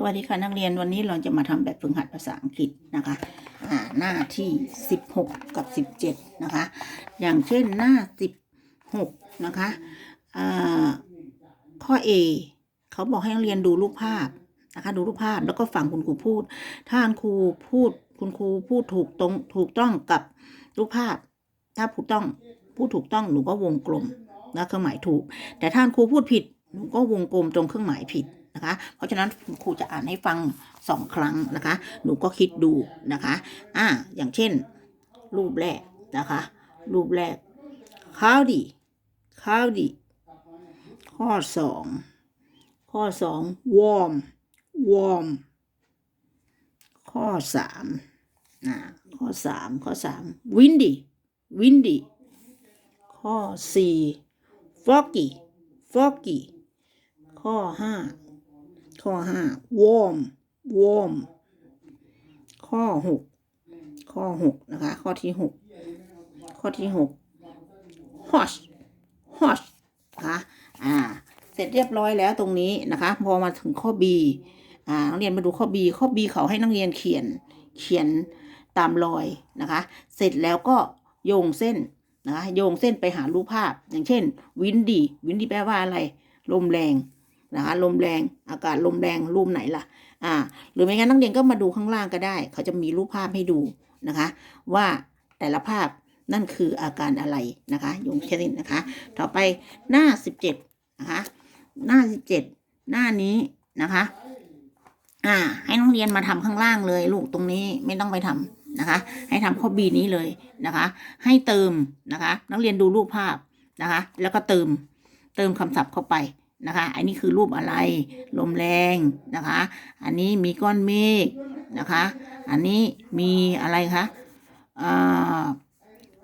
สวัสดีค่ะนักเรียนวันนี้เราจะมาทำแบบฝึกหัดภาษาอังกฤษนะคะอ่าหน้าที่ 16 กับ 17 นะคะ อย่างเช่นหน้า 16 นะคะอ่าข้อ A เขาบอกให้นักเรียนดูรูปภาพนะคะดูรูปภาพแล้วก็ฟังคุณครูพูด ถ้าคุณครูพูดคุณครูพูดถูกตรงถูกต้องกับรูปภาพ ถ้าถูกต้องพูดถูกต้องหนูก็วงกลมนะเครื่องหมายถูก แต่ถ้าคุณครูพูดผิด หนูก็วงกลมตรงเครื่องหมายผิดนะคะ เพราะฉะนั้นครูจะอ่านให้ฟังสองครั้งนะคะ หนูก็คิดดูนะคะ อ่า อย่างเช่น รูปแรกนะคะ รูปแรก cloudy cloudy ข้อสองข้อสอง warm warm ข้อสามอ่าข้อสามข้อสาม windy windy ข้อสี่ foggy foggy ข้อห้าข้อห้า warm warm ข้อหกข้อหกนะคะ ข้อที่หกข้อที่หก hot hot นะคะอ่า เสร็จเรียบร้อยแล้วตรงนี้นะคะ พอมาถึงข้อ B อ่านักเรียนมาดูข้อ B ข้อ B เขาให้นักเรียนเขียนเขียนตามรอยนะคะ เสร็จแล้วก็โยงเส้นนะคะโยงเส้นไปหารูปภาพ อย่างเช่น windy windy แปลว่าอะไร ลมแรง นะคะลมแรงอากาศลมแรงรูปไหนล่ะ อ่า หรือไม่งั้นนักเรียนก็มาดูข้างล่างก็ได้ เขาจะมีรูปภาพให้ดูนะคะ ว่าแต่ละภาพนั่นคืออาการอะไรนะคะยงเช่นนะคะ ต่อไปหน้าสิบเจ็ดนะคะหน้าสิบเจ็ดหน้านี้นะคะ อ่า ให้นักเรียนมาทำข้างล่างเลยลูกตรงนี้ไม่ต้องไปทำนะคะ ให้ทำข้อบีนี้เลยนะคะ ให้เติมนะคะ นักเรียนดูรูปภาพนะคะ แล้วก็เติมเติมคำศัพท์เข้าไป นะคะ อันนี้คือรูปอะไร ลมแรงนะคะ อันนี้มีก้อนเมฆนะคะ อันนี้มีอะไรคะอ่า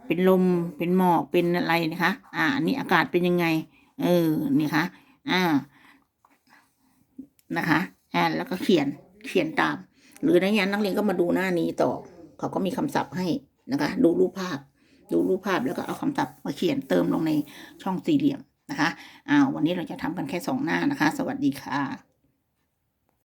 เป็นลม เป็นหมอก เป็นอะไรนะคะ อ่า อันนี้อากาศเป็นยังไง เออ นี่คะ อ่า นะคะ อ่า แล้วก็เขียน เขียนตาม หรือในงานนักเรียนก็มาดูหน้านี้ต่อ เขาก็มีคำศัพท์ให้นะคะ ดูรูปภาพ ดูรูปภาพแล้วก็เอาคำศัพท์มาเขียนเติมลงในช่องสี่เหลี่ยม นะคะอ้าววันนี้เราจะทำกันแค่สองหน้านะคะ สวัสดีค่ะ